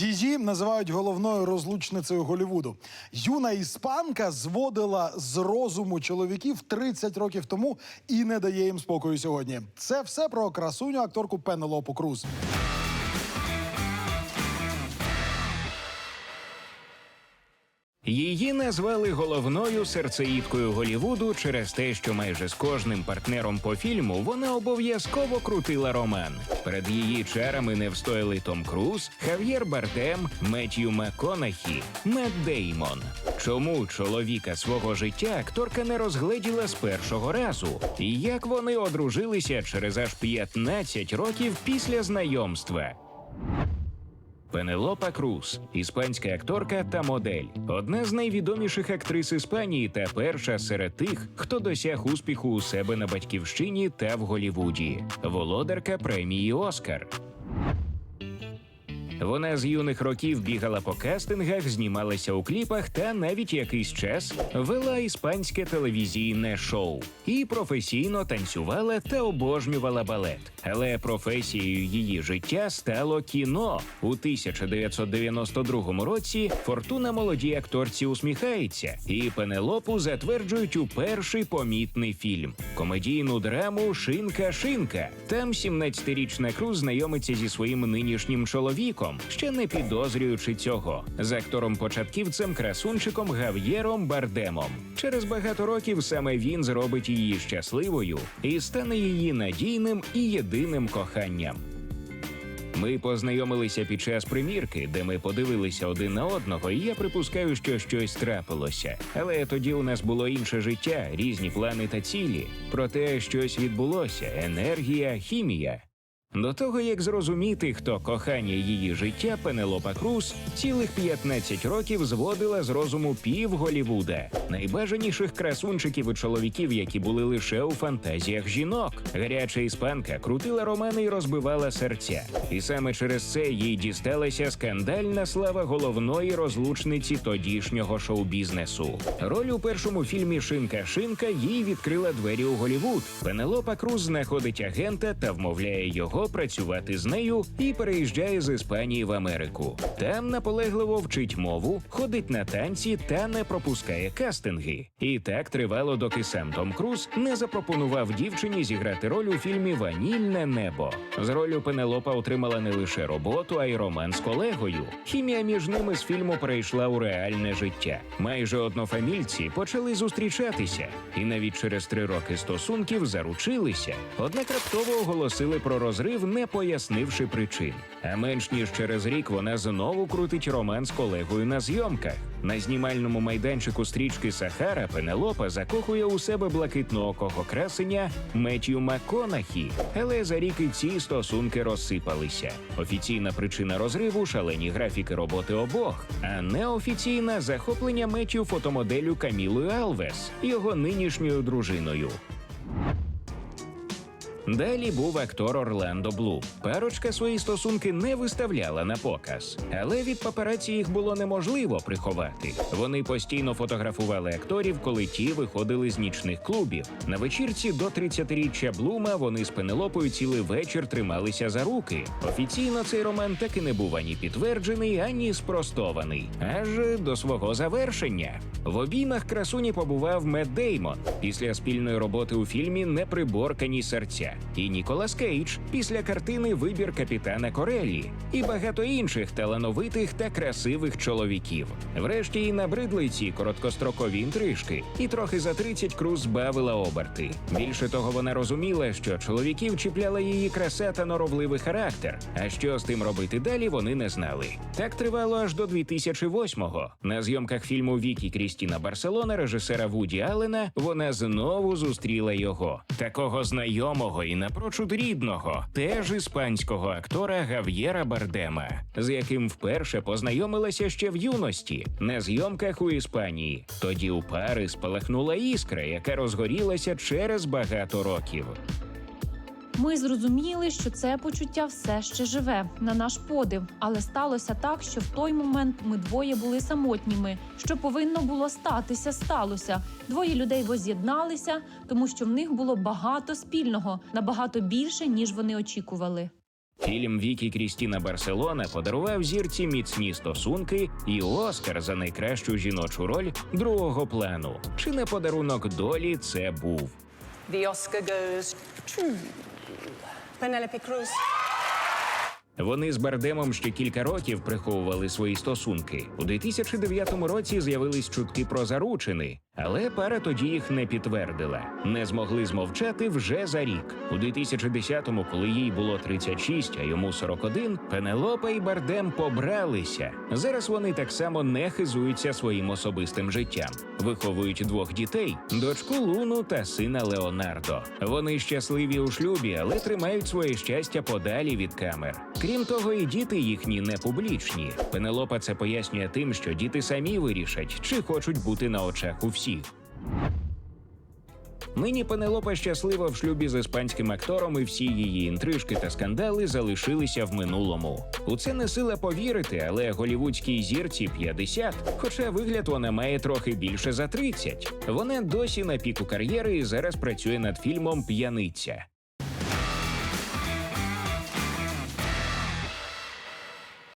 Її називають головною розлучницею Голівуду. Юна іспанка зводила з розуму чоловіків 30 років тому і не дає їм спокою сьогодні. Це все про красуню акторку Пенелопу Круз. Її назвали головною серцеїдкою Голівуду через те, що майже з кожним партнером по фільму вона обов'язково крутила роман. Перед її чарами не встояли Том Круз, Хав'єр Бардем, Меттью МакКонахі, Мет Деймон. Чому чоловіка свого життя акторка не розгледіла з першого разу? І як вони одружилися через аж 15 років після знайомства? Пенелопа Круз, іспанська акторка та модель, одна з найвідоміших актрис Іспанії та перша серед тих, хто досяг успіху у себе на батьківщині та в Голівуді, володарка премії Оскар. Вона з юних років бігала по кастингах, знімалася у кліпах та навіть якийсь час вела іспанське телевізійне шоу і професійно танцювала та обожнювала балет. Але професією її життя стало кіно. У 1992 році Фортуна молодій акторці усміхається, і Пенелопу затверджують у перший помітний фільм комедійну драму Шинка Шинка. Там 17-річна Круз знайомиться зі своїм нинішнім чоловіком, ще не підозрюючи цього, з актором-початківцем красунчиком Гав'єром Бардемом. Через багато років саме він зробить її щасливою і стане її надійним і єдиним коханням. Ми познайомилися під час примірки, де ми подивилися один на одного, і я припускаю, що щось трапилося. Але тоді у нас було інше життя, різні плани та цілі. Проте щось відбулося: енергія, хімія. До того як зрозуміти, хто кохання її життя, Пенелопа Круз цілих 15 років зводила з розуму пів Голівуда, найбажаніших красунчиків і чоловіків, які були лише у фантазіях жінок. Гаряча іспанка крутила романи і розбивала серця. І саме через це їй дісталася скандальна слава головної розлучниці тодішнього шоу-бізнесу. Роль у першому фільмі Шинка Шинка їй відкрила двері у Голівуд. Пенелопа Круз знаходить агента та вмовляє його працювати з нею і переїжджає з Іспанії в Америку. Там наполегливо вчить мову, ходить на танці та не пропускає кастинги. І так тривало, доки сам Том Круз не запропонував дівчині зіграти роль у фільмі Ванільне небо. З ролю Пенелопа отримала не лише роботу, а й роман з колегою. Хімія між ними з фільму перейшла у реальне життя. Майже однофамільці почали зустрічатися, і навіть через три роки стосунків заручилися. Однак раптово оголосили про розрив, не пояснивши причин. А менш ніж через рік вона знову крутить роман з колегою на зйомках. На знімальному майданчику стрічки Сахара Пенелопа закохує у себе блакитноокого красення Меттью МакКонахі. Але за рік і ці стосунки розсипалися. Офіційна причина розриву шалені графіки роботи обох, а неофіційна захоплення Меттью фотомоделю Камілою Алвес, його нинішньою дружиною. Далі був актор Орландо Блум. Парочка свої стосунки не виставляла на показ, але від папараці їх було неможливо приховати. Вони постійно фотографували акторів, коли ті виходили з нічних клубів. На вечірці до 30-річчя Блума вони з Пенелопою цілий вечір трималися за руки. Офіційно цей роман так і не був ані підтверджений, ані спростований, аж до свого завершення. В обіймах красуні побував Мет Деймон після спільної роботи у фільмі Неприборкані серця і Ніколас Кейдж після картини Вибір капітана Корелі і багато інших талановитих та красивих чоловіків. Врешті і набридли ці короткострокові інтрижки, і трохи за 30 Круз збавила оберти. Більше того, вона розуміла, що чоловіків чіпляла її краса та норовливий характер. А що з тим робити далі, вони не знали. Так тривало аж до 2008-го. На зйомках фільму Вікі Крістіна Барселона, режисера Вуді Аллена, вона знову зустріла його, такого знайомого і напрочуд рідного, теж іспанського актора Гав'єра Бардема, з яким вперше познайомилася ще в юності на зйомках у Іспанії. Тоді у пари спалахнула іскра, яка розгорілася через багато років. Ми зрозуміли, що це почуття все ще живе на наш подив, але сталося так, що в той момент ми двоє були самотніми. Що повинно було статися, сталося. Двоє людей воз'єдналися, тому що в них було багато спільного, набагато більше ніж вони очікували. Фільм Вікі Крістіна Барселона подарував зірці міцні стосунки і Оскар за найкращу жіночу роль другого плану. Чи не подарунок долі це був? The Oscar goes to Penelope Круз. Вони з Бардемом ще кілька років приховували свої стосунки. У 2009 році з'явились чутки про заручини, але пара тоді їх не підтвердила. Не змогли змовчати вже за рік. У 2010-му, коли їй було 36, а йому 41, Пенелопа і Бардем побралися. Зараз вони так само не хизуються своїм особистим життям. Виховують двох дітей: дочку Луну та сина Леонардо. Вони щасливі у шлюбі, але тримають своє щастя подалі від камер. Крім того, і діти їхні не публічні. Пенелопа це пояснює тим, що діти самі вирішать, чи хочуть бути на очах у всіх. Нині Пенелопа щаслива в шлюбі з іспанським актором, і всі її інтрижки та скандали залишилися в минулому. У це не сила повірити, але голівудській зірці 50, хоча вигляд вона має трохи більше за 30. Вона досі на піку кар'єри і зараз працює над фільмом П'яниця.